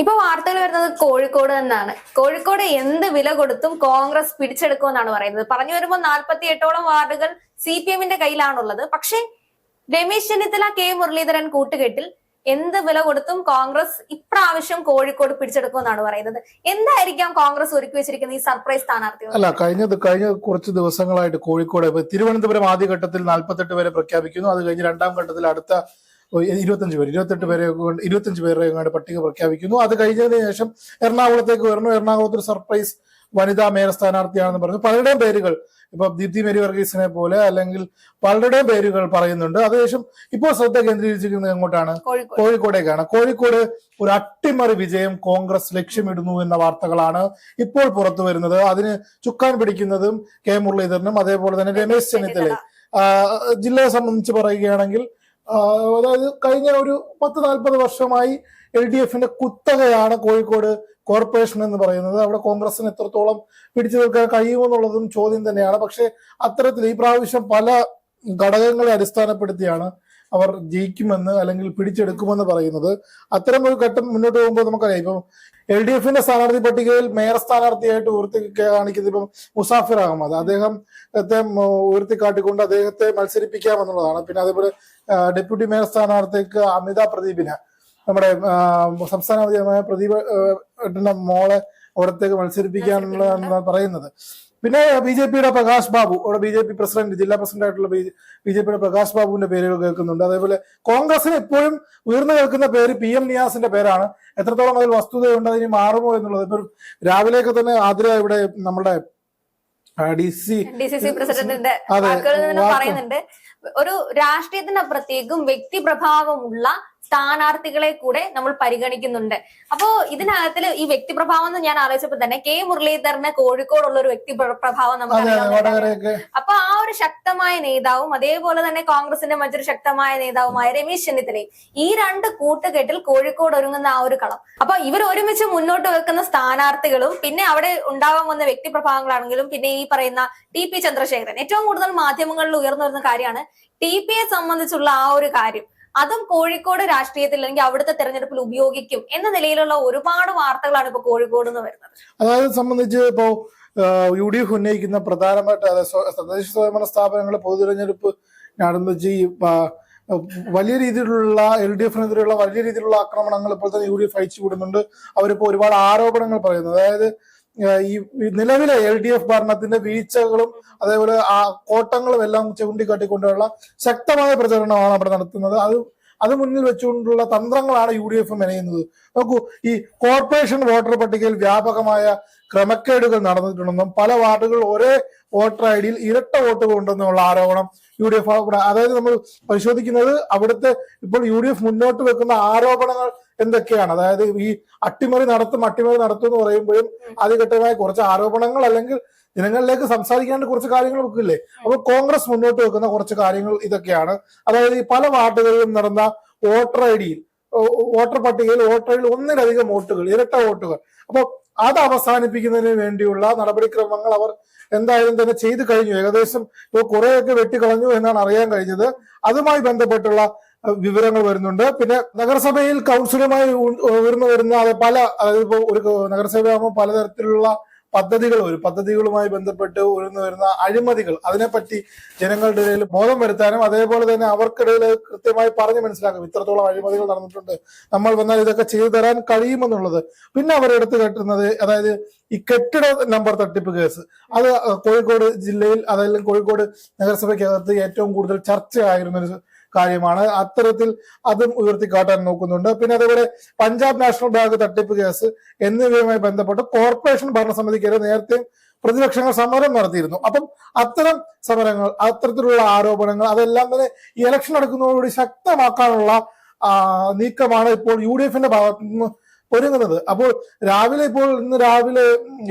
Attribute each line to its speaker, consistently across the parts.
Speaker 1: ഇപ്പൊ വാർത്തകൾ വരുന്നത് കോഴിക്കോട് നിന്നാണ്. കോഴിക്കോട് എന്ത് വില കൊടുത്തും കോൺഗ്രസ് പിടിച്ചെടുക്കുമെന്നാണ് പറയുന്നത്. പറഞ്ഞു വരുമ്പോൾ നാൽപ്പത്തി എട്ടോളം വാർഡുകൾ സി പി എമ്മിന്റെ കയ്യിലാണുള്ളത്. പക്ഷേ രമേശ് ചെന്നിത്തല കെ മുരളീധരൻ കൂട്ടുകെട്ടിൽ എന്ത് വില കൊടുത്തും കോൺഗ്രസ് ഇപ്രാവശ്യം കോഴിക്കോട് പിടിച്ചെടുക്കുമെന്നാണ് പറയുന്നത്. എന്തായിരിക്കാം കോൺഗ്രസ് ഒരുക്കി വെച്ചിരിക്കുന്ന ഈ സർപ്രൈസ് സ്ഥാനാർത്ഥികൾ
Speaker 2: അല്ല കഴിഞ്ഞത് കഴിഞ്ഞ കുറച്ച് ദിവസങ്ങളായിട്ട് കോഴിക്കോട് തിരുവനന്തപുരം ആദ്യഘട്ടത്തിൽ നാൽപ്പത്തെട്ട് വരെ പ്രഖ്യാപിക്കുന്നു. അത് കഴിഞ്ഞ് രണ്ടാം ഘട്ടത്തിൽ അടുത്ത ഇരുപത്തഞ്ച് പേര്. ഇരുപത്തെട്ട് പേരെ ഇരുപത്തഞ്ച് പേരെ പട്ടിക പ്രഖ്യാപിക്കുന്നു. അത് കഴിഞ്ഞതിന് ശേഷം എറണാകുളത്തേക്ക് വരുന്നു. എറണാകുളത്ത് ഒരു സർപ്രൈസ് വനിതാ മേയർ സ്ഥാനാർത്ഥിയാണെന്ന് പറഞ്ഞു. പലരുടെയും പേരുകൾ ഇപ്പൊ ദീപ്തി മേരി വർഗീസിനെ പോലെ അല്ലെങ്കിൽ പലരുടെയും പേരുകൾ പറയുന്നുണ്ട്. അതിനുശേഷം ഇപ്പോൾ ശ്രദ്ധ കേന്ദ്രീകരിച്ചിരിക്കുന്നത് എങ്ങോട്ടാണ്? കോഴിക്കോടേക്കാണ്. കോഴിക്കോട് ഒരു അട്ടിമറി വിജയം കോൺഗ്രസ് ലക്ഷ്യമിടുന്നു എന്ന വാർത്തകളാണ് ഇപ്പോൾ പുറത്തു വരുന്നത്. അതിന് ചുക്കാൻ പിടിക്കുന്നതും കെ മുരളീധരനും അതേപോലെ തന്നെ രമേശ് ചെന്നിത്തല. ജില്ലയെ സംബന്ധിച്ച് പറയുകയാണെങ്കിൽ അതായത് കഴിഞ്ഞ ഒരു പത്ത് നാൽപ്പത് വർഷമായി എൽ ഡി എഫിന്റെ കുത്തകയാണ് കോഴിക്കോട് കോർപ്പറേഷൻ എന്ന് പറയുന്നത്. അവിടെ കോൺഗ്രസിന് എത്രത്തോളം പിടിച്ചു നിൽക്കാൻ കഴിയുമെന്നുള്ളതും ചോദ്യം തന്നെയാണ്. പക്ഷെ അത്തരത്തിൽ ഈ പ്രാവശ്യം പല ഘടകങ്ങളെ അടിസ്ഥാനപ്പെടുത്തിയാണ് അവർ ജയിക്കുമെന്ന് അല്ലെങ്കിൽ പിടിച്ചെടുക്കുമെന്ന് പറയുന്നത്. അത്തരം ഒരു ഘട്ടം മുന്നോട്ട് പോകുമ്പോൾ നമുക്കറിയാം. ഇപ്പം എൽ ഡി എഫിന്റെ സ്ഥാനാർത്ഥി പട്ടികയിൽ മേയർ സ്ഥാനാർത്ഥിയായിട്ട് ഉയർത്തി കാണിക്കുന്നത് ഇപ്പം മുസാഫിർ അഹമ്മദ്. അദ്ദേഹത്തെ ഉയർത്തിക്കാട്ടിക്കൊണ്ട് അദ്ദേഹത്തെ മത്സരിപ്പിക്കാമെന്നുള്ളതാണ്. പിന്നെ അതേപോലെ ഡെപ്യൂട്ടി മേയർ സ്ഥാനാർത്ഥിക്ക് അമിത പ്രദീപിന് നമ്മുടെ സംസ്ഥാന പ്രദീപ് മോളെ അവിടത്തേക്ക് മത്സരിപ്പിക്കാനുള്ളതാണ് പറയുന്നത്. പിന്നെ ബി ജെ പിയുടെ പ്രകാശ് ബാബു അവിടെ ബി ജെ പി പ്രസിഡന്റ് ജില്ലാ പ്രസിഡന്റ് ആയിട്ടുള്ള ബി ജെ പിയുടെ പ്രകാശ് ബാബുവിന്റെ പേരുകൾ കേൾക്കുന്നുണ്ട്. അതേപോലെ കോൺഗ്രസിന് എപ്പോഴും ഉയർന്നു കേൾക്കുന്ന പേര് പി എം നിയാസിന്റെ പേരാണ്. എത്രത്തോളം അതിൽ വസ്തുതയുണ്ട് അതിന് മാറുമോ എന്നുള്ളത് ഇപ്പം രാവിലെയൊക്കെ തന്നെ ആതിര ഇവിടെ നമ്മുടെ D C.
Speaker 1: D C C പ്രസിഡന്റിന്റെ വാക്കുകളിൽ നിന്ന് പറയുന്നുണ്ട്. ഒരു രാഷ്ട്രീയത്തിനപ്പുറത്തേക്കും വ്യക്തിപ്രഭാവമുള്ള സ്ഥാനാർത്ഥികളെ കൂടെ നമ്മൾ പരിഗണിക്കുന്നുണ്ട്. അപ്പോ ഇതിനകത്തിൽ ഈ വ്യക്തിപ്രഭാവം എന്ന് ഞാൻ ആലോചിച്ചപ്പോൾ തന്നെ കെ മുരളീധരന് കോഴിക്കോടുള്ള ഒരു വ്യക്തി പ്രഭാവം
Speaker 2: അതെ
Speaker 1: ഒരു ശക്തമായ നേതാവും അതേപോലെ തന്നെ കോൺഗ്രസിന്റെ മറ്റൊരു ശക്തമായ നേതാവുമായ രമേശ് ചെന്നിത്തലയും ഈ രണ്ട് കൂട്ടുകെട്ടിൽ കോഴിക്കോട് ഒരുങ്ങുന്ന ആ ഒരു കളം. അപ്പൊ ഇവർ ഒരുമിച്ച് മുന്നോട്ട് വെക്കുന്ന സ്ഥാനാർത്ഥികളും പിന്നെ അവിടെ ഉണ്ടാവാൻ വന്ന വ്യക്തിപ്രഭാവങ്ങളാണെങ്കിലും പിന്നെ ഈ പറയുന്ന ടി പി ചന്ദ്രശേഖരൻ. ഏറ്റവും കൂടുതൽ മാധ്യമങ്ങളിൽ ഉയർന്നു വരുന്ന കാര്യമാണ് ടി പിയെ സംബന്ധിച്ചുള്ള ആ ഒരു കാര്യം. അതും കോഴിക്കോട് രാഷ്ട്രീയത്തിൽ അല്ലെങ്കിൽ അവിടുത്തെ തെരഞ്ഞെടുപ്പിൽ ഉപയോഗിക്കും എന്ന നിലയിലുള്ള ഒരുപാട് വാർത്തകളാണ് ഇപ്പൊ കോഴിക്കോട് നിന്ന് വരുന്നത്.
Speaker 2: അതായത് സംബന്ധിച്ച് ഇപ്പോ യു ഡി എഫ് ഉന്നയിക്കുന്ന പ്രധാനമായിട്ട് തദ്ദേശ സ്വയംഭരണ സ്ഥാപനങ്ങൾ പൊതു തിരഞ്ഞെടുപ്പ് നടന്നിച്ച് ഈ വലിയ രീതിയിലുള്ള എൽ ഡി എഫിനെതിരെയുള്ള വലിയ രീതിയിലുള്ള ആക്രമണങ്ങൾ ഇപ്പോൾ തന്നെ യു ഡി എഫ് അയച്ചു വിടുന്നുണ്ട്. അവരിപ്പോൾ ഒരുപാട് ആരോപണങ്ങൾ പറയുന്നു. അതായത് ഈ നിലവിലെ എൽ ഡി എഫ് ഭരണത്തിന്റെ വീഴ്ചകളും അതേപോലെ ആ കോട്ടങ്ങളും എല്ലാം ചൂണ്ടിക്കാട്ടിക്കൊണ്ടുള്ള ശക്തമായ പ്രചരണമാണ് അവിടെ നടത്തുന്നത്. അത് അത് മുന്നിൽ വെച്ചുകൊണ്ടുള്ള തന്ത്രങ്ങളാണ് യു ഡി എഫ് മെനയുന്നത്. നോക്കൂ ഈ കോർപ്പറേഷൻ വോട്ടർ പട്ടികയിൽ വ്യാപകമായ ക്രമക്കേടുകൾ നടന്നിട്ടുണ്ടെന്നും പല വാർഡുകൾ ഒരേ വോട്ടർ ഐ ഡിയിൽ ഇരട്ട വോട്ടുകൾ ഉണ്ടെന്നുള്ള ആരോപണം യു ഡി എഫ് അതായത് നമ്മൾ പരിശോധിക്കുന്നത് അവിടുത്തെ ഇപ്പോൾ യു ഡി എഫ് മുന്നോട്ട് വെക്കുന്ന ആരോപണങ്ങൾ എന്തൊക്കെയാണ്? അതായത് ഈ അട്ടിമറി നടത്തും അട്ടിമറി നടത്തും എന്ന് പറയുമ്പോഴും ആദ്യഘട്ടമായ കുറച്ച് ആരോപണങ്ങൾ അല്ലെങ്കിൽ ജനങ്ങളിലേക്ക് സംസാരിക്കാണ്ട് കുറച്ച് കാര്യങ്ങൾ വെക്കില്ലേ? അപ്പോൾ കോൺഗ്രസ് മുന്നോട്ട് വെക്കുന്ന കുറച്ച് കാര്യങ്ങൾ ഇതൊക്കെയാണ്. അതായത് ഈ പല വാർഡുകളിലും നടന്ന വോട്ടർ ഐ ഡിയിൽ വോട്ടർ പട്ടികയിൽ വോട്ടർ ഐഡിയിൽ ഒന്നിലധികം വോട്ടുകൾ ഇരട്ട വോട്ടുകൾ. അപ്പോൾ അത് അവസാനിപ്പിക്കുന്നതിന് വേണ്ടിയുള്ള നടപടിക്രമങ്ങൾ അവർ എന്തായാലും തന്നെ ചെയ്തു കഴിഞ്ഞു. ഏകദേശം ഇപ്പോൾ കുറെയൊക്കെ വെട്ടിക്കളഞ്ഞു എന്നാണ് അറിയാൻ കഴിഞ്ഞത്. അതുമായി ബന്ധപ്പെട്ടുള്ള വിവരങ്ങൾ വരുന്നുണ്ട്. പിന്നെ നഗരസഭയിൽ കൗൺസിലുമായി ഉയർന്നു വരുന്ന പല അതായത് ഇപ്പോൾ ഒരു നഗരസഭയാകുമ്പോൾ പലതരത്തിലുള്ള പദ്ധതികൾ വരും. പദ്ധതികളുമായി ബന്ധപ്പെട്ട് ഉയർന്നു വരുന്ന അഴിമതികൾ അതിനെപ്പറ്റി ജനങ്ങളുടെ ഇടയിൽ ബോധം വരുത്താനും അതേപോലെ തന്നെ അവർക്കിടയിൽ കൃത്യമായി പറഞ്ഞു മനസ്സിലാക്കും. ഇത്രത്തോളം അഴിമതികൾ നടന്നിട്ടുണ്ട്. നമ്മൾ വന്നാൽ ഇതൊക്കെ ചെയ്തു തരാൻ കഴിയുമെന്നുള്ളത്. പിന്നെ അവർ അടുത്ത് കെട്ടുന്നത് അതായത് ഈ കെട്ടിട നമ്പർ തട്ടിപ്പ് കേസ്. അത് കോഴിക്കോട് ജില്ലയിൽ അതായത് കോഴിക്കോട് നഗരസഭയ്ക്കകത്ത് ഏറ്റവും കൂടുതൽ ചർച്ചയായിരുന്ന ഒരു കാര്യമാണ്. അത്തരത്തിൽ അതും ഉയർത്തിക്കാട്ടാൻ നോക്കുന്നുണ്ട്. പിന്നെ അതേപോലെ പഞ്ചാബ് നാഷണൽ ബാങ്ക് തട്ടിപ്പ് കേസ് എന്നിവയുമായി ബന്ധപ്പെട്ട് കോർപ്പറേഷൻ ഭരണസമിതിക്കെതിരെ നേരത്തെ പ്രതിപക്ഷങ്ങൾ സമരം നടത്തിയിരുന്നു. അപ്പം അത്തരം സമരങ്ങൾ അത്തരത്തിലുള്ള ആരോപണങ്ങൾ അതെല്ലാം തന്നെ ഈ ഇലക്ഷൻ നടക്കുന്നതോടുകൂടി ശക്തമാക്കാനുള്ള നീക്കമാണ് ഇപ്പോൾ യു ഡി എഫിന്റെ ഭാഗത്തു നിന്ന് ഒരുങ്ങുന്നത്. അപ്പോൾ രാവിലെ ഇപ്പോൾ ഇന്ന് രാവിലെ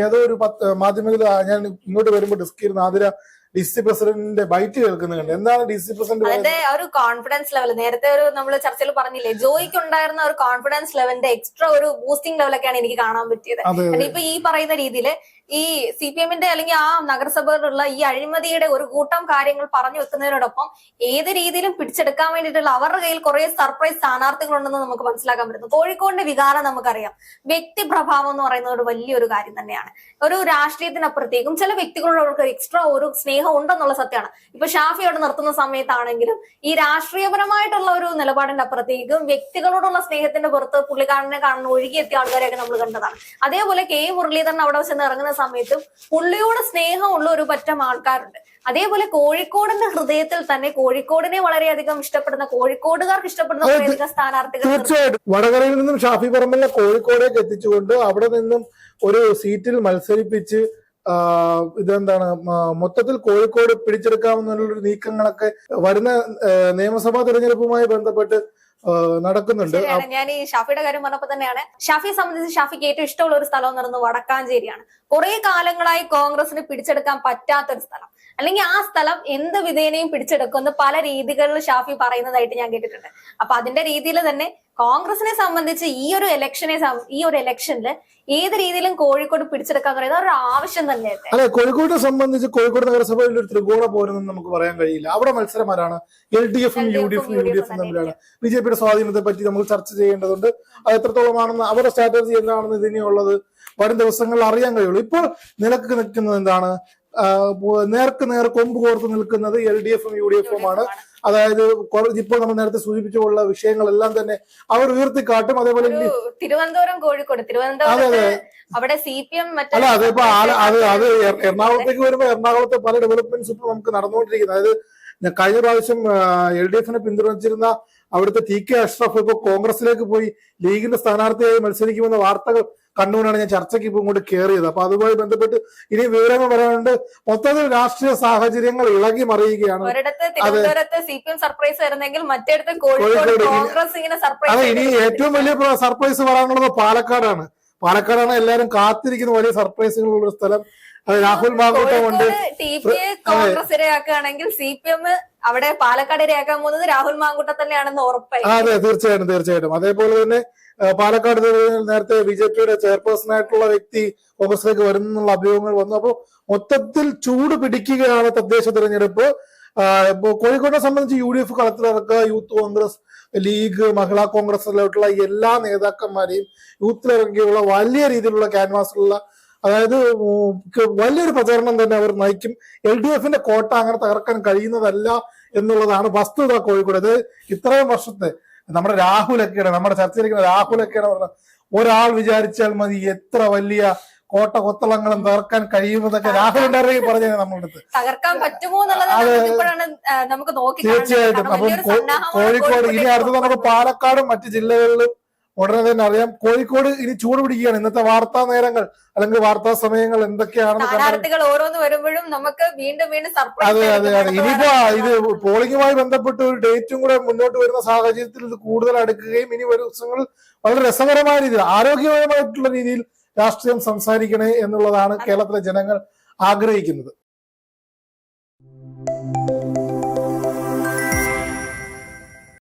Speaker 2: ഏതോ ഒരു പത്ത് മാധ്യമത്തിൽ ഞാൻ ഇങ്ങോട്ട് വരുമ്പോൾ ഡിസ്ക് ചെയ്യുന്ന ആതിര ഡി സി പ്രസിഡന്റിന്റെ ബൈറ്റ് കേൾക്കുന്നത് കണ്ട്. എന്താണ് ഡി സി പ്രസിഡന്റ്
Speaker 1: അതെ ഒരു കോൺഫിഡൻസ് ലെവൽ നേരത്തെ ഒരു നമ്മൾ ചർച്ചയിൽ പറഞ്ഞില്ലേ ജോയിക്ക് ഉണ്ടായിരുന്ന ഒരു കോൺഫിഡൻസ് ലെവലിന്റെ എക്സ്ട്രാ ഒരു ബൂസ്റ്റിംഗ് ലെവലൊക്കെയാണ് എനിക്ക് കാണാൻ പറ്റിയത്. ഇപ്പൊ ഈ പറയുന്ന രീതിയിൽ ഈ സി പി എമ്മിന്റെ അല്ലെങ്കിൽ ആ നഗരസഭയിലുള്ള ഈ അഴിമതിയുടെ ഒരു കൂട്ടം കാര്യങ്ങൾ പറഞ്ഞു വെക്കുന്നതിനോടൊപ്പം ഏത് രീതിയിലും പിടിച്ചെടുക്കാൻ വേണ്ടിയിട്ടുള്ള അവരുടെ കയ്യിൽ കുറെ സർപ്രൈസ് സ്ഥാനാർത്ഥികൾ ഉണ്ടെന്ന് നമുക്ക് മനസ്സിലാക്കാൻ പറ്റുന്നു. കോഴിക്കോടിന്റെ വികാരം നമുക്കറിയാം. വ്യക്തിപ്രഭാവം എന്ന് പറയുന്നത് ഒരു വലിയൊരു കാര്യം തന്നെയാണ്. ഒരു രാഷ്ട്രീയത്തിനപ്പുറത്തേക്കും ചില വ്യക്തികളോട് എക്സ്ട്രാ ഒരു സ്നേഹം ഉണ്ടെന്നുള്ള സത്യമാണ്. ഇപ്പൊ ഷാഫി അവിടെ നിർത്തുന്ന സമയത്താണെങ്കിലും ഈ രാഷ്ട്രീയപരമായിട്ടുള്ള ഒരു നിലപാടിന്റെ അപ്പുറത്തേക്കും വ്യക്തികളോടുള്ള സ്നേഹത്തിന്റെ പുറത്ത് പുള്ളിക്കാരനെ കാണുന്ന ഒഴുകിയെത്തിയ ആൾക്കാരെയൊക്കെ നമ്മൾ കണ്ടതാണ്. അതേപോലെ കെ മുരളീധരൻ അവിടെ ചെന്ന് ഇറങ്ങുന്ന സമയത്തും പുള്ളിയോട് സ്നേഹമുള്ള ഒരു പറ്റം ആൾക്കാരുണ്ട്. അതേപോലെ കോഴിക്കോടിന്റെ ഹൃദയത്തിൽ തന്നെ കോഴിക്കോടിനെ വളരെയധികം ഇഷ്ടപ്പെടുന്ന കോഴിക്കോടുകാർക്ക് ഇഷ്ടപ്പെടുന്ന വളരെയധികം സ്ഥാനാർത്ഥികൾ
Speaker 2: തീർച്ചയായിട്ടും. വടകരയിൽ നിന്നും ഷാഫി പറമ്പലിനെ കോഴിക്കോടേക്ക് എത്തിച്ചുകൊണ്ട് അവിടെ നിന്നും ഒരു സീറ്റിൽ മത്സരിപ്പിച്ച് ഇതെന്താണ് മൊത്തത്തിൽ കോഴിക്കോട് പിടിച്ചെടുക്കാമെന്നുള്ള നീക്കങ്ങളൊക്കെ വരുന്ന നിയമസഭാ തെരഞ്ഞെടുപ്പുമായി ബന്ധപ്പെട്ട് നടക്കുന്നുണ്ട്.
Speaker 1: ഞാൻ ഈ ഷാഫിയുടെ കാര്യം പറഞ്ഞപ്പോ തന്നെയാണ്. ഷാഫിയെ സംബന്ധിച്ച് ഷാഫിക്ക് ഏറ്റവും ഇഷ്ടമുള്ള ഒരു സ്ഥലം എന്ന് പറയുന്നത് വടക്കാഞ്ചേരിയാണ്. കുറെ കാലങ്ങളായി കോൺഗ്രസിന് പിടിച്ചെടുക്കാൻ പറ്റാത്തൊരു സ്ഥലം. അല്ലെങ്കിൽ ആ സ്ഥലം എന്ത് വിധേനയും പിടിച്ചെടുക്കുന്ന പല രീതികളിൽ ഷാഫി പറയുന്നതായിട്ട് ഞാൻ കേട്ടിട്ടുണ്ട്. അപ്പൊ അതിന്റെ രീതിയിൽ തന്നെ കോൺഗ്രസിനെ സംബന്ധിച്ച് ഈ ഒരു ഇലക്ഷനെ ഈ ഒരു ഇലക്ഷനിൽ ഏത് രീതിയിലും കോഴിക്കോട് പിടിച്ചെടുക്കാൻ പറയുന്നത് ഒരു ആവശ്യം തന്നെയല്ലേ?
Speaker 2: അല്ലെ കോഴിക്കോടിനെ സംബന്ധിച്ച് കോഴിക്കോട് നഗരസഭയിൽ ഒരു ത്രികോണ പോരെന്ന് നമുക്ക് പറയാൻ കഴിയില്ല. അവിടെ മത്സരം ആരാണ് എൽ ഡി എഫും യു ഡി എഫും യു ഡി എഫും തമ്മിലാണ്. ബി ജെ പിയുടെ സ്വാധീനത്തെ പറ്റി നമ്മൾ ചർച്ച ചെയ്യേണ്ടതുണ്ട്. അത് എത്രത്തോളമാണെന്ന് അവരുടെ സ്ട്രാറ്റജി എന്താണെന്ന് ഇതിനെയുള്ളത് വരും ദിവസങ്ങളിൽ അറിയാൻ കഴിയുള്ളൂ. ഇപ്പോൾ നിലയ്ക്ക് നിൽക്കുന്നത് എന്താണ്? നേർക്ക് നേർ കൊമ്പ് കോർത്ത് നിൽക്കുന്നത് എൽ ഡി എഫും യു ഡി എഫും ആണ്. അതായത് ഇപ്പോൾ നമ്മൾ നേരത്തെ സൂചിപ്പിച്ചുള്ള വിഷയങ്ങളെല്ലാം തന്നെ അവർ ഉയർത്തിക്കാട്ടും. അതേപോലെ
Speaker 1: തിരുവനന്തപുരം കോഴിക്കോട്. തിരുവനന്തപുരം
Speaker 2: അതെ
Speaker 1: അവിടെ സി പി എം
Speaker 2: അല്ല അതിപ്പോ ഇപ്പൊ അത് അത് എറണാകുളത്തേക്ക് വരുമ്പോ എറണാകുളത്തെ പല ഡെവലപ്മെന്റ്സ് ഇപ്പൊ നമുക്ക് നടന്നുകൊണ്ടിരിക്കുന്നത്. അതായത് കഴിഞ്ഞ പ്രാവശ്യം എൽ ഡി എഫിനെ പിന്തുണച്ചിരുന്ന അവിടുത്തെ ടി കെ അഷ്റഫ് ഇപ്പൊ കോൺഗ്രസിലേക്ക് പോയി ലീഗിന്റെ സ്ഥാനാർത്ഥിയായി മത്സരിക്കുമെന്ന വാർത്തകൾ കണ്ടുകൊണ്ടാണ് ഞാൻ ചർച്ചയ്ക്ക് ഇപ്പൊ ഇങ്ങോട്ട് കയറിയത് അപ്പൊ അതുമായി ബന്ധപ്പെട്ട് ഇനി വിവരങ്ങൾ പറയാനുണ്ട്. മൊത്തത്തിൽ രാഷ്ട്രീയ സാഹചര്യങ്ങൾ ഇളകി മറിയുകയാണ്. അതെ. ഇനി ഏറ്റവും വലിയ സർപ്രൈസ് പറയാനുള്ളത് പാലക്കാടാണ്. പാലക്കാടാണ് എല്ലാവരും കാത്തിരിക്കുന്ന വലിയ സർപ്രൈസുകളുള്ള സ്ഥലം. രാഹുൽ മാങ്കൂട്ടമുണ്ട്
Speaker 1: കോൺഗ്രസ് ഇരയാക്കുകയാണെങ്കിൽ സി പി എം അവിടെ പാലക്കാട് ഇരയാക്കാൻ പോകുന്നത് രാഹുൽ മാങ്കുട്ട തന്നെയാണെന്ന് ഉറപ്പായി.
Speaker 2: അതെ തീർച്ചയായിട്ടും തീർച്ചയായിട്ടും. അതേപോലെ തന്നെ പാലക്കാട് നേരത്തെ ബി ജെ പിയുടെ ചെയർപേഴ്സൺ ആയിട്ടുള്ള വ്യക്തി കോൺഗ്രസിലേക്ക് വരുന്നുള്ള അഭ്യൂഹങ്ങൾ വന്നു. അപ്പോൾ മൊത്തത്തിൽ ചൂട് പിടിക്കുകയാണ് തദ്ദേശ തെരഞ്ഞെടുപ്പ്. ഇപ്പോ കോഴിക്കോടിനെ സംബന്ധിച്ച് യു ഡി എഫ് കളത്തിലിറക്കുക യൂത്ത് കോൺഗ്രസ് ലീഗ് മഹിളാ കോൺഗ്രസിലോട്ടുള്ള എല്ലാ നേതാക്കന്മാരെയും യൂത്തിലിറങ്ങിയുള്ള വലിയ രീതിയിലുള്ള ക്യാൻവാസിലുള്ള അതായത് വലിയൊരു പ്രചരണം തന്നെ അവർ നയിക്കും. എൽ ഡി എഫിന്റെ കോട്ട അങ്ങനെ തകർക്കാൻ കഴിയുന്നതല്ല എന്നുള്ളതാണ് വസ്തുത കോഴിക്കോട്. അത് ഇത്രയും വർഷത്തെ നമ്മുടെ രാഹുലൊക്കെയാണ് നമ്മുടെ ചർച്ചയിലിരിക്കുന്ന രാഹുലൊക്കെയാണ് പറഞ്ഞത് ഒരാൾ വിചാരിച്ചാൽ മതി എത്ര വലിയ കോട്ട കൊത്തളങ്ങളും തകർക്കാൻ കഴിയുമെന്നൊക്കെ രാഹുൽ ഉണ്ടായിരുന്നെങ്കിൽ പറഞ്ഞു നമ്മളുടെ അടുത്ത്.
Speaker 1: തകർക്കാൻ പറ്റുമോ
Speaker 2: തീർച്ചയായിട്ടും. അപ്പം കോഴിക്കോട് ഇനി അടുത്ത് നമുക്ക് പാലക്കാടും മറ്റു ജില്ലകളിലും ഉടനെ തന്നെ അറിയാം. കോഴിക്കോട് ഇനി ചൂട് പിടിക്കുകയാണ്. ഇന്നത്തെ വാർത്താ നേരങ്ങൾ അല്ലെങ്കിൽ വാർത്താ സമയങ്ങൾ എന്തൊക്കെയാണെന്ന്
Speaker 1: ഓരോന്ന് വരുമ്പോഴും നമുക്ക് വീണ്ടും വീണ്ടും
Speaker 2: അതെ അതെ അതെ. ഇനിയിപ്പോ ഇത് പോളിംഗുമായി ബന്ധപ്പെട്ട് ഒരു ഡേറ്റും കൂടെ മുന്നോട്ട് വരുന്ന സാഹചര്യത്തിൽ ഇത് കൂടുതൽ അടുക്കുകയും ഇനി വരും ദിവസങ്ങളിൽ വളരെ രസകരമായ രീതിയിൽ ആരോഗ്യപരമായിട്ടുള്ള രീതിയിൽ രാഷ്ട്രീയം സംസാരിക്കണേ എന്നുള്ളതാണ് കേരളത്തിലെ ജനങ്ങൾ ആഗ്രഹിക്കുന്നത്.